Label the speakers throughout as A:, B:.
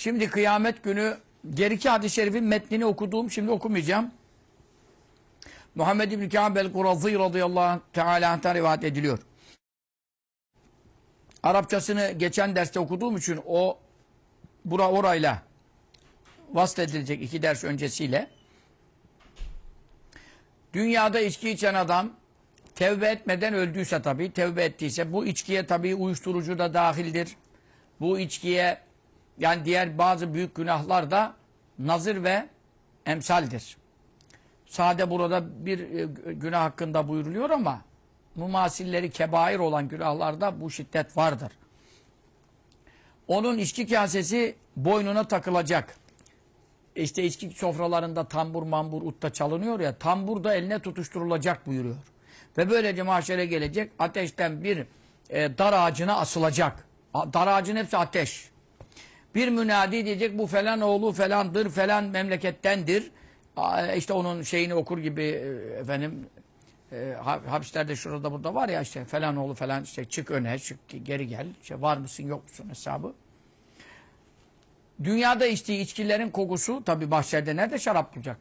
A: Şimdi kıyamet günü geriki hadis-i şerifin metnini okuduğum şimdi okumayacağım. Muhammed İbn-i Kâb el-Kurazî radıyallahu teâlâ anh'tan rivayet ediliyor. Arapçasını geçen derste okuduğum için o bura orayla edilecek iki ders öncesiyle. Dünyada içki içen adam tevbe etmeden öldüyse tabii, tevbe ettiyse bu içkiye tabii uyuşturucu da dahildir. Bu içkiye yani diğer bazı büyük günahlar da nazır ve emsaldir. Sade burada bir e, günah hakkında buyuruluyor ama mumasilleri kebair olan günahlarda bu şiddet vardır. Onun içki kasesi boynuna takılacak. İşte içki sofralarında tambur mambur utta çalınıyor ya tambur da eline tutuşturulacak buyuruyor. Ve böylece mahşere gelecek ateşten bir e, dar ağacına asılacak. Dar ağacın hepsi ateş. Bir münadi diyecek bu falan oğlu falandır falan memlekettendir. İşte onun şeyini okur gibi e, efendim e, hapislerde şurada burada var ya işte falan oğlu falan işte çık öne çık geri gel işte var mısın yok musun hesabı. Dünyada içtiği içkilerin kokusu tabi mahşerde nerede şarap bulacak?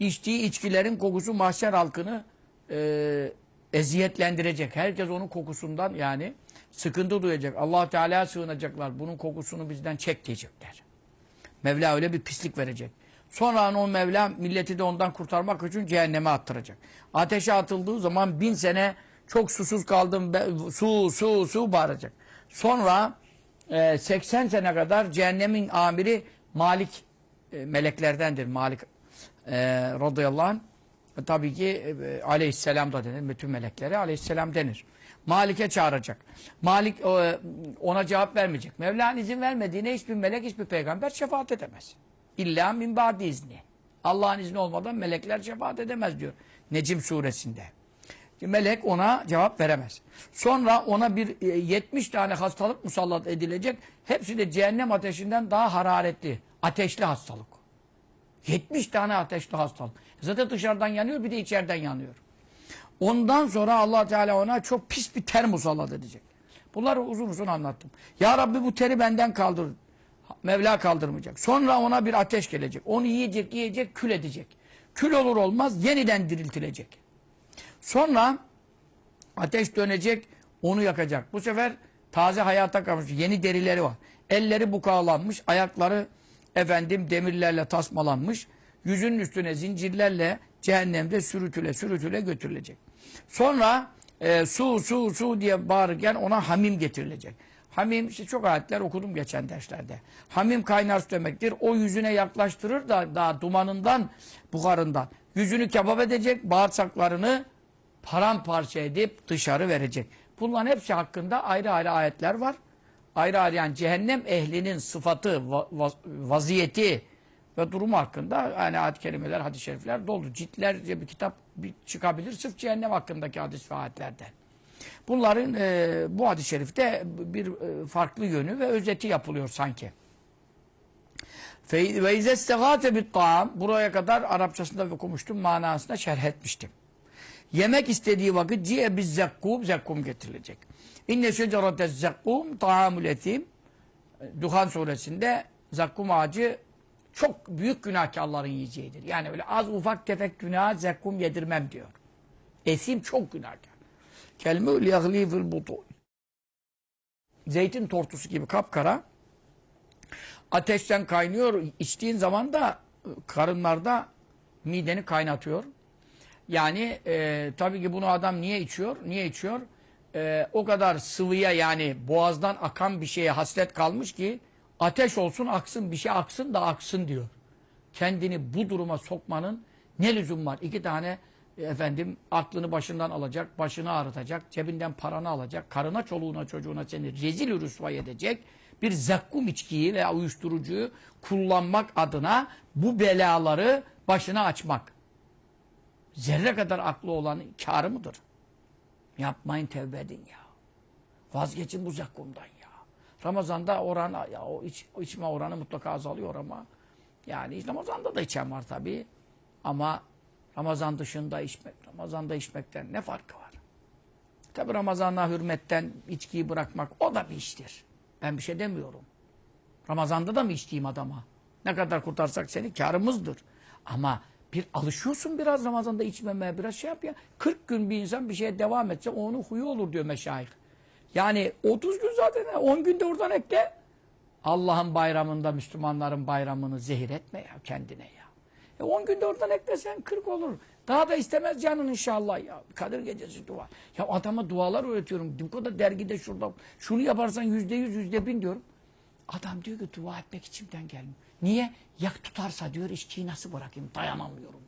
A: İçtiği içkilerin kokusu mahşer halkını e, eziyetlendirecek. Herkes onun kokusundan yani sıkıntı duyacak. allah Teala'ya sığınacaklar. Bunun kokusunu bizden çek diyecekler. Mevla öyle bir pislik verecek. Sonra o Mevla milleti de ondan kurtarmak için cehenneme attıracak. Ateşe atıldığı zaman bin sene çok susuz kaldım, su, su, su bağıracak. Sonra e, 80 sene kadar cehennemin amiri Malik e, meleklerdendir. Malik e, radıyallahu anh. E, tabii ki e, aleyhisselam da denir. Bütün meleklere aleyhisselam denir. Malik'e çağıracak. Malik e, ona cevap vermeyecek. Mevla'nın izin vermediğine hiçbir melek, hiçbir peygamber şefaat edemez. İlla min ba'di izni. Allah'ın izni olmadan melekler şefaat edemez diyor. Necim suresinde. Melek ona cevap veremez. Sonra ona bir e, 70 tane hastalık musallat edilecek. Hepsi de cehennem ateşinden daha hararetli. Ateşli hastalık. 70 tane ateşli hastalık. Zaten dışarıdan yanıyor bir de içeriden yanıyor. Ondan sonra allah Teala ona çok pis bir ter musallat edecek. Bunları uzun uzun anlattım. Ya Rabbi bu teri benden kaldır. Mevla kaldırmayacak. Sonra ona bir ateş gelecek. Onu yiyecek, yiyecek, kül edecek. Kül olur olmaz yeniden diriltilecek. Sonra ateş dönecek, onu yakacak. Bu sefer taze hayata kavuşmuş. Yeni derileri var. Elleri bukağlanmış, ayakları efendim demirlerle tasmalanmış. Yüzünün üstüne zincirlerle cehennemde sürütüle sürütüle götürülecek. Sonra e, su su su diye bağırırken ona hamim getirilecek. Hamim işte çok ayetler okudum geçen derslerde. Hamim kaynar su demektir. O yüzüne yaklaştırır da daha dumanından, buharından. Yüzünü kebap edecek, bağırsaklarını paramparça edip dışarı verecek. Bunların hepsi hakkında ayrı ayrı ayetler var. Ayrı ayrı yani cehennem ehlinin sıfatı, vaziyeti ve durumu hakkında yani ayet kelimeler, hadis-i şerifler dolu. Ciltlerce bir kitap çıkabilir sırf cehennem hakkındaki hadis ve ayetlerden. Bunların e, bu hadis-i şerifte bir e, farklı yönü ve özeti yapılıyor sanki. Ve izestegate bit taam buraya kadar Arapçasında okumuştum, manasında şerh etmiştim. Yemek istediği vakit ciye biz zekkum, zekkum getirilecek. İnne şecerete zekkum taamul etim. Duhan suresinde zakkum ağacı çok büyük günahkarların yiyeceğidir. Yani öyle az ufak tefek günah zekkum yedirmem diyor. Esim çok günahkar. Kelmül yaglîfil butu. Zeytin tortusu gibi kapkara. Ateşten kaynıyor. İçtiğin zaman da karınlarda mideni kaynatıyor. Yani e, tabii ki bunu adam niye içiyor? Niye içiyor? E, o kadar sıvıya yani boğazdan akan bir şeye hasret kalmış ki ateş olsun aksın bir şey aksın da aksın diyor. Kendini bu duruma sokmanın ne lüzum var? İki tane efendim aklını başından alacak, başını ağrıtacak, cebinden paranı alacak, karına, çoluğuna, çocuğuna seni rezil rüsvay edecek bir zakkum içkiyi veya uyuşturucuyu kullanmak adına bu belaları başına açmak. Zerre kadar aklı olan kârı mıdır? Yapmayın tevbe edin ya. Vazgeçin bu zakkumdan ya. Ramazanda oran, ya o, iç, içme oranı mutlaka azalıyor ama yani Ramazanda da içen var tabii. Ama Ramazan dışında içmek, Ramazanda içmekten ne farkı var? Tabi Ramazan'a hürmetten içkiyi bırakmak o da bir iştir. Ben bir şey demiyorum. Ramazanda da mı içtiğim adama? Ne kadar kurtarsak seni karımızdır. Ama bir alışıyorsun biraz Ramazan'da içmemeye biraz şey yap ya. 40 gün bir insan bir şeye devam etse onun huyu olur diyor meşayih. Yani 30 gün zaten 10 günde oradan ekle. Allah'ın bayramında Müslümanların bayramını zehir etme ya kendine ya. E 10 günde oradan eklesen 40 olur. Daha da istemez canın inşallah ya. Kadir gecesi dua. Ya adama dualar öğretiyorum. Kadar dergide şurada. Şunu yaparsan yüzde yüz, yüzde bin diyorum. Adam diyor ki dua etmek içimden gelmiyor. Niye? Yak tutarsa diyor içkiyi nasıl bırakayım dayanamıyorum.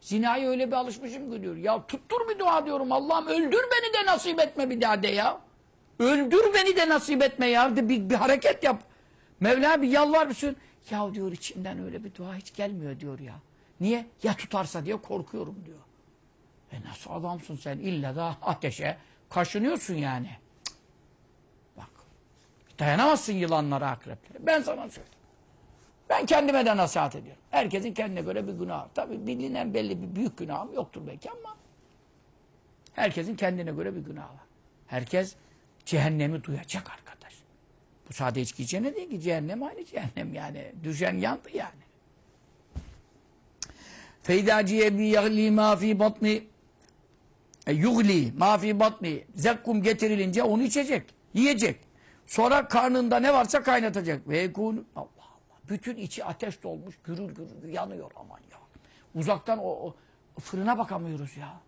A: Zinaya öyle bir alışmışım ki diyor. Ya tuttur bir dua diyorum. Allah'ım öldür beni de nasip etme bir daha de ya. Öldür beni de nasip etme ya. De bir, bir hareket yap. Mevla bir yalvar mısın? Ya diyor içimden öyle bir dua hiç gelmiyor diyor ya. Niye? Ya tutarsa diye korkuyorum diyor. E nasıl adamsın sen? İlla da ateşe kaşınıyorsun yani. Cık. Bak. Dayanamazsın yılanlara, akreplere. Ben sana söyleyeyim. Ben kendime de nasihat ediyorum. Herkesin kendine göre bir günahı. Tabii bilinen belli bir büyük günahım yoktur belki ama herkesin kendine göre bir günahı var. Herkes cehennemi duyacak arkadaş. Bu sade içki içene değil ki cehennem aynı cehennem yani. Düşen yandı yani. Feydaciye bi yagli ma fi batni e, yugli ma fi batni zekkum getirilince onu içecek. Yiyecek. Sonra karnında ne varsa kaynatacak. Ve yekun Allah Allah. Bütün içi ateş dolmuş. Gürül gürül yanıyor aman ya. Uzaktan o, o fırına bakamıyoruz ya.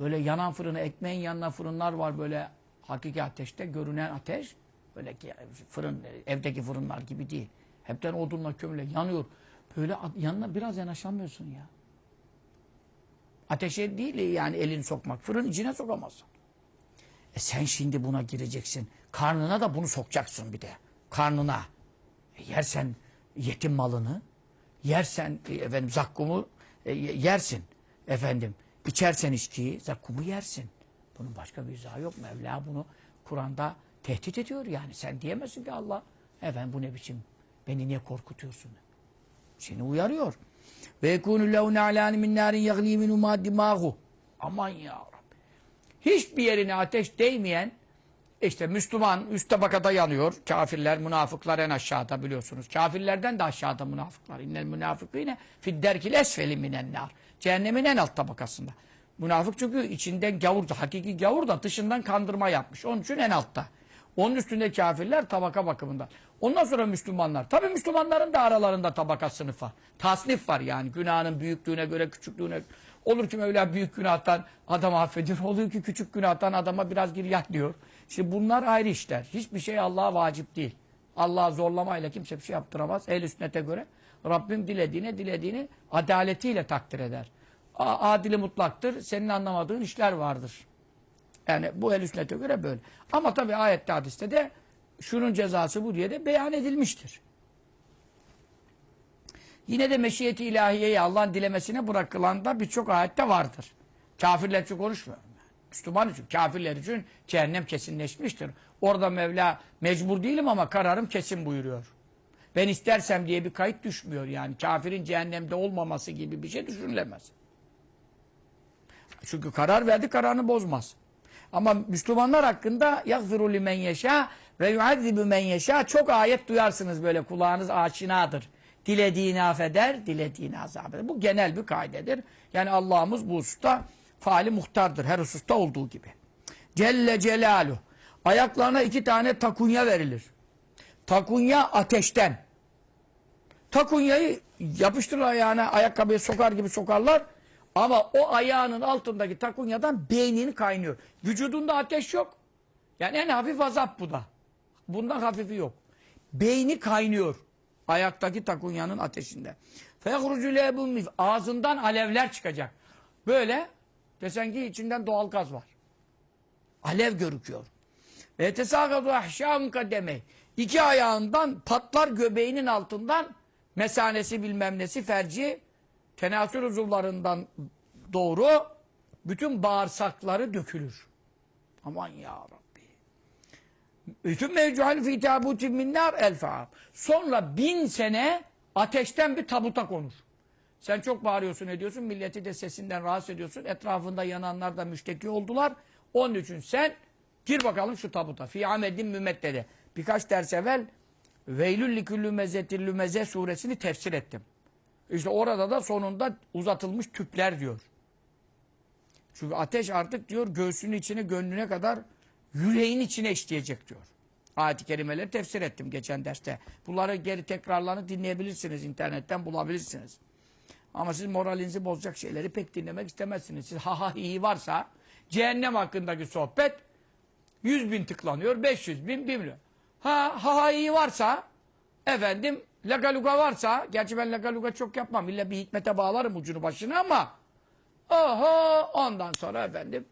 A: Böyle yanan fırını, ekmeğin yanına fırınlar var böyle hakiki ateşte görünen ateş. Böyle ki fırın, evdeki fırınlar gibi değil. Hepten odunla kömürle yanıyor. Böyle yanına biraz yanaşamıyorsun ya. Ateşe değil yani elini sokmak. Fırın içine sokamazsın. E sen şimdi buna gireceksin. Karnına da bunu sokacaksın bir de. Karnına. E yersen yetim malını, yersen e, efendim zakkumu e, yersin. Efendim içersen içkiyi, zakkumu yersin. Bunun başka bir izahı yok. Mevla bunu Kur'an'da tehdit ediyor yani. Sen diyemezsin ki Allah, efendim bu ne biçim, beni niye korkutuyorsun? Seni uyarıyor. Ve yekûnü lehu ne'alâni min nârin yaglî minhu mâ. Aman ya Rabbi. Hiçbir yerine ateş değmeyen, işte Müslüman üst tabakada yanıyor. Kafirler, münafıklar en aşağıda biliyorsunuz. Kafirlerden de aşağıda münafıklar. İnnel münafıkîne fidderkil esfeli minennâr. Cehennemin en alt tabakasında. Münafık çünkü içinden gavur, hakiki gavur da dışından kandırma yapmış. Onun için en altta. Onun üstünde kafirler tabaka bakımından. Ondan sonra Müslümanlar. Tabi Müslümanların da aralarında tabaka sınıf var. Tasnif var yani. Günahının büyüklüğüne göre, küçüklüğüne Olur ki Mevla büyük günahtan adam affedir. Olur ki küçük günahtan adama biraz gir yat diyor. Şimdi bunlar ayrı işler. Hiçbir şey Allah'a vacip değil. Allah'a zorlamayla kimse bir şey yaptıramaz. Ehl-i sünnete göre Rabbim dilediğine dilediğini adaletiyle takdir eder. Adili mutlaktır. Senin anlamadığın işler vardır. Yani bu ehl-i sünnete göre böyle. Ama tabi ayette hadiste de şunun cezası bu diye de beyan edilmiştir. Yine de meşiyeti ilahiyeyi Allah'ın dilemesine bırakılan da birçok ayette vardır. Kafirler için konuşmuyorum. Müslüman için, kafirler için cehennem kesinleşmiştir. Orada Mevla mecbur değilim ama kararım kesin buyuruyor. Ben istersem diye bir kayıt düşmüyor yani. Kafirin cehennemde olmaması gibi bir şey düşünülemez. Çünkü karar verdi, kararını bozmaz. Ama Müslümanlar hakkında limen yeşâ ve yuazzibu men yeşâ çok ayet duyarsınız böyle kulağınız aşinadır. Dilediğini affeder, dilediğini azap eder. Bu genel bir kaidedir. Yani Allah'ımız bu hususta faali muhtardır. Her hususta olduğu gibi. Celle Celaluhu. Ayaklarına iki tane takunya verilir. Takunya ateşten. Takunyayı yapıştırır ayağına, ayakkabıya sokar gibi sokarlar. Ama o ayağının altındaki takunyadan beynin kaynıyor. Vücudunda ateş yok. Yani en hafif azap bu da. Bundan hafifi yok. Beyni kaynıyor. Ayaktaki takunyanın ateşinde. Ağzından alevler çıkacak. Böyle desen ki içinden doğal gaz var. Alev görüküyor. Ve tesâgadu ahşâun kademe. İki ayağından patlar göbeğinin altından mesanesi bilmem nesi ferci tenasül uzuvlarından doğru bütün bağırsakları dökülür. Aman ya Rabbi. Bütün mevcuhal fi tabutin minnar el Sonra bin sene ateşten bir tabuta konur. Sen çok bağırıyorsun ediyorsun. Milleti de sesinden rahatsız ediyorsun. Etrafında yananlar da müşteki oldular. Onun için sen gir bakalım şu tabuta. Fi amedin mümmeddede. Birkaç ders evvel Veylül liküllü mezetillü meze suresini tefsir ettim. İşte orada da sonunda uzatılmış tüpler diyor. Çünkü ateş artık diyor göğsünün içine, gönlüne kadar yüreğin içine işleyecek diyor. Ayet-i kerimeleri tefsir ettim geçen derste. Bunları geri tekrarlarını dinleyebilirsiniz. internetten bulabilirsiniz. Ama siz moralinizi bozacak şeyleri pek dinlemek istemezsiniz. Siz ha ha iyi varsa cehennem hakkındaki sohbet 100 bin tıklanıyor, 500 bin, 1 milyon. Ha ha iyi varsa efendim lagaluga varsa gerçi ben lagaluga çok yapmam. İlla bir hikmete bağlarım ucunu başını ama oho ondan sonra efendim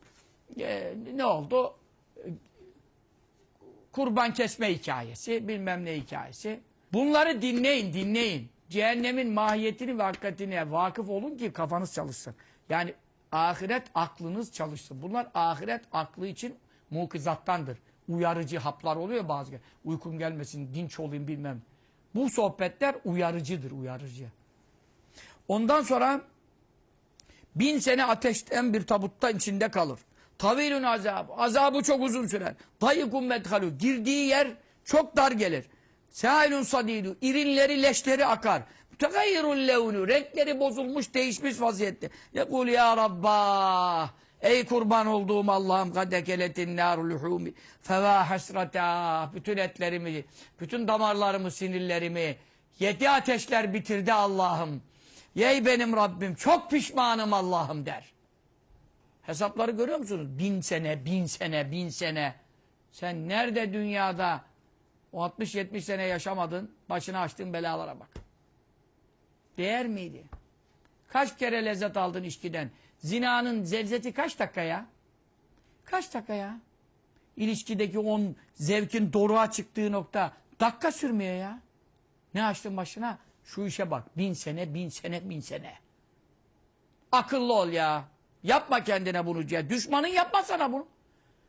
A: e, ne oldu? kurban kesme hikayesi, bilmem ne hikayesi. Bunları dinleyin, dinleyin. Cehennemin mahiyetini ve hakikatine vakıf olun ki kafanız çalışsın. Yani ahiret aklınız çalışsın. Bunlar ahiret aklı için mukizattandır. Uyarıcı haplar oluyor bazı. Uykum gelmesin, dinç olayım bilmem. Bu sohbetler uyarıcıdır, uyarıcı. Ondan sonra bin sene ateşten bir tabutta içinde kalır. Tavilun azabı. Azabı çok uzun sürer. Dayıkum medhalu. Girdiği yer çok dar gelir. Sehailun sadidu. İrinleri, leşleri akar. Tegayyirul levnu. Renkleri bozulmuş, değişmiş vaziyette. Yekul ya Rabbah. Ey kurban olduğum Allah'ım kadekeletin narul luhumi. Feva hasrata. Bütün etlerimi, bütün damarlarımı, sinirlerimi. Yedi ateşler bitirdi Allah'ım. Yey benim Rabbim. Çok pişmanım Allah'ım der. Hesapları görüyor musunuz? Bin sene, bin sene, bin sene. Sen nerede dünyada o 60-70 sene yaşamadın, başına açtığın belalara bak. Değer miydi? Kaç kere lezzet aldın içkiden? Zinanın lezzeti kaç dakika ya? Kaç dakika ya? İlişkideki on zevkin doruğa çıktığı nokta dakika sürmüyor ya. Ne açtın başına? Şu işe bak. Bin sene, bin sene, bin sene. Akıllı ol ya. Yapma kendine bunu diye. Düşmanın yapma sana bunu.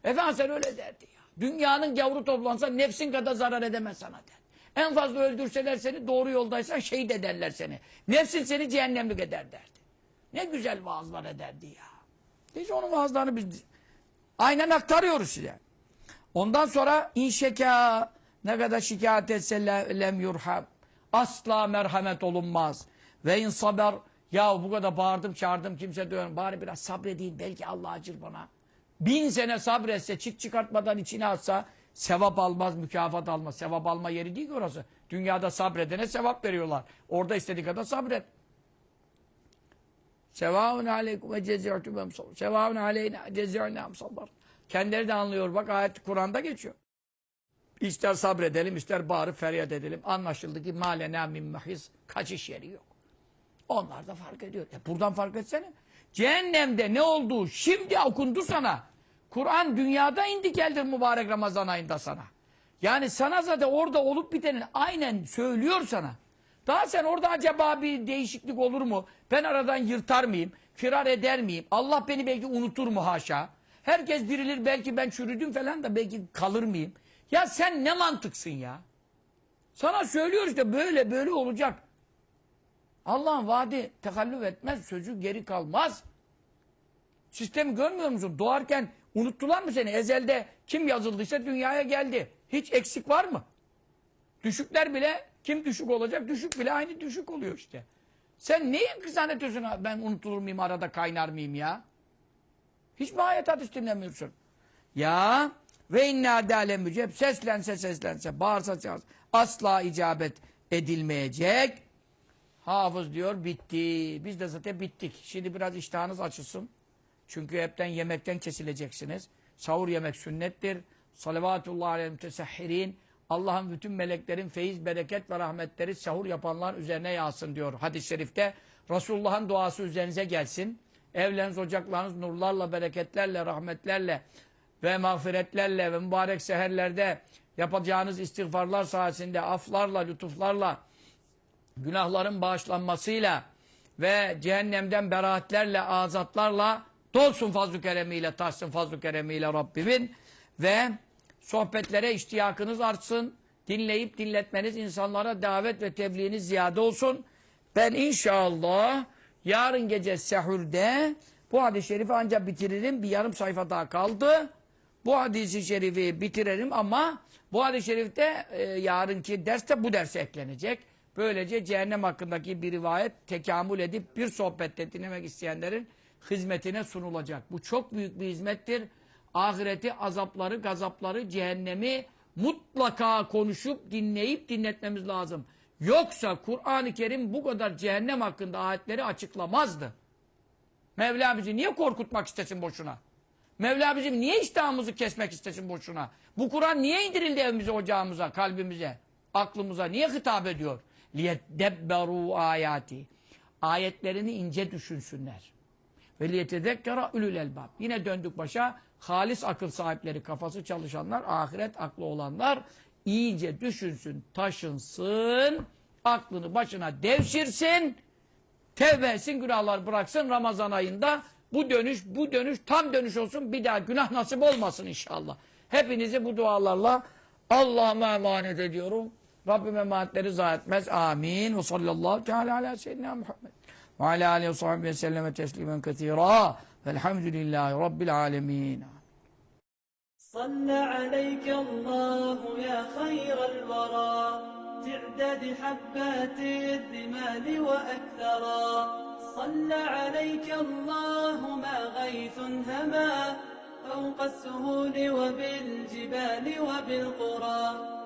A: Efendim sen öyle derdi ya. Dünyanın gavru toplansa nefsin kadar zarar edemez sana der. En fazla öldürseler seni doğru yoldaysan şehit ederler seni. Nefsin seni cehennemlik eder derdi. Ne güzel vaazlar ederdi ya. Biz onun vaazlarını biz aynen aktarıyoruz size. Ondan sonra inşeka ne kadar şikayet etse le- lem yurham. Asla merhamet olunmaz. Ve in saber ya bu kadar bağırdım çağırdım kimse diyorum bari biraz sabredeyim belki Allah acır bana. Bin sene sabretse çıt çıkartmadan içine atsa sevap almaz mükafat almaz. Sevap alma yeri değil ki orası. Dünyada sabredene sevap veriyorlar. Orada istediği kadar sabret. Sevaun aleykum ve cezi'tum emsal. Sevaun aleyna cezi'na emsallar. Kendileri de anlıyor. Bak ayet Kur'an'da geçiyor. İster sabredelim, ister bağırıp feryat edelim. Anlaşıldı ki malena min mahiz kaçış yeri yok. Onlar da fark ediyor. E buradan fark etsene. Cehennemde ne olduğu şimdi okundu sana. Kur'an dünyada indi geldi mübarek Ramazan ayında sana. Yani sana zaten orada olup biteni aynen söylüyor sana. Daha sen orada acaba bir değişiklik olur mu? Ben aradan yırtar mıyım? Firar eder miyim? Allah beni belki unutur mu haşa? Herkes dirilir belki ben çürüdüm falan da belki kalır mıyım? Ya sen ne mantıksın ya? Sana söylüyor işte böyle böyle olacak. Allah'ın vaadi tekallüf etmez, sözü geri kalmaz. Sistemi görmüyor musun? Doğarken unuttular mı seni? Ezelde kim yazıldıysa dünyaya geldi. Hiç eksik var mı? Düşükler bile kim düşük olacak? Düşük bile aynı düşük oluyor işte. Sen neyi zannediyorsun? Ben unutulur muyum arada kaynar mıyım ya? Hiç mi ayet hadis dinlemiyorsun? Ya ve inna adale müceb seslense seslense bağırsa çağırsa asla icabet edilmeyecek. Hafız diyor bitti. Biz de zaten bittik. Şimdi biraz iştahınız açılsın. Çünkü hepten yemekten kesileceksiniz. Sahur yemek sünnettir. Salavatullah aleyhi. Allah'ın bütün meleklerin feyiz, bereket ve rahmetleri sahur yapanlar üzerine yağsın diyor hadis-i şerifte. Resulullah'ın duası üzerinize gelsin. Evleriniz, ocaklarınız nurlarla, bereketlerle, rahmetlerle ve mağfiretlerle ve mübarek seherlerde yapacağınız istiğfarlar sayesinde aflarla, lütuflarla, günahların bağışlanmasıyla ve cehennemden beraatlerle, azatlarla dolsun fazl-ı keremiyle, taşsın fazl-ı keremiyle Rabbimin ve sohbetlere iştiyakınız artsın. Dinleyip dinletmeniz, insanlara davet ve tebliğiniz ziyade olsun. Ben inşallah yarın gece sehurde bu hadis-i şerifi ancak bitiririm. Bir yarım sayfa daha kaldı. Bu hadisi şerifi bitirelim ama bu hadis-i şerifte e, yarınki derste bu derse eklenecek. Böylece cehennem hakkındaki bir rivayet tekamül edip bir sohbette dinlemek isteyenlerin hizmetine sunulacak. Bu çok büyük bir hizmettir Ahireti, azapları, gazapları, cehennemi mutlaka konuşup dinleyip dinletmemiz lazım. Yoksa Kur'an-ı Kerim bu kadar cehennem hakkında ayetleri açıklamazdı. Mevla bizi niye korkutmak istesin boşuna? Mevla bizim niye iştahımızı kesmek istesin boşuna? Bu Kur'an niye indirildi evimize, ocağımıza, kalbimize, aklımıza? Niye hitap ediyor? لِيَدَّبَّرُوا ayati. Ayetlerini ince düşünsünler. Ve liyetedekkara ülül elbab. Yine döndük başa. Halis akıl sahipleri, kafası çalışanlar, ahiret aklı olanlar iyice düşünsün, taşınsın, aklını başına devşirsin, tevbe etsin, günahlar bıraksın Ramazan ayında. Bu dönüş, bu dönüş tam dönüş olsun. Bir daha günah nasip olmasın inşallah. Hepinizi bu dualarla Allah'ıma emanet ediyorum. Rabbim emanetleri zayi etmez. Amin. Ve sallallahu teala ala seyyidina Muhammed. Ve ala aleyhi ve sahbihi ve teslimen kethira. Velhamdülillahi Rabbil alemin.
B: صلى عليك الله يا خير الورى. تعداد حبات الرمال وأكثرا. صلى عليك الله ما غيث هما. فوق السهول وبالجبال وبالقرى.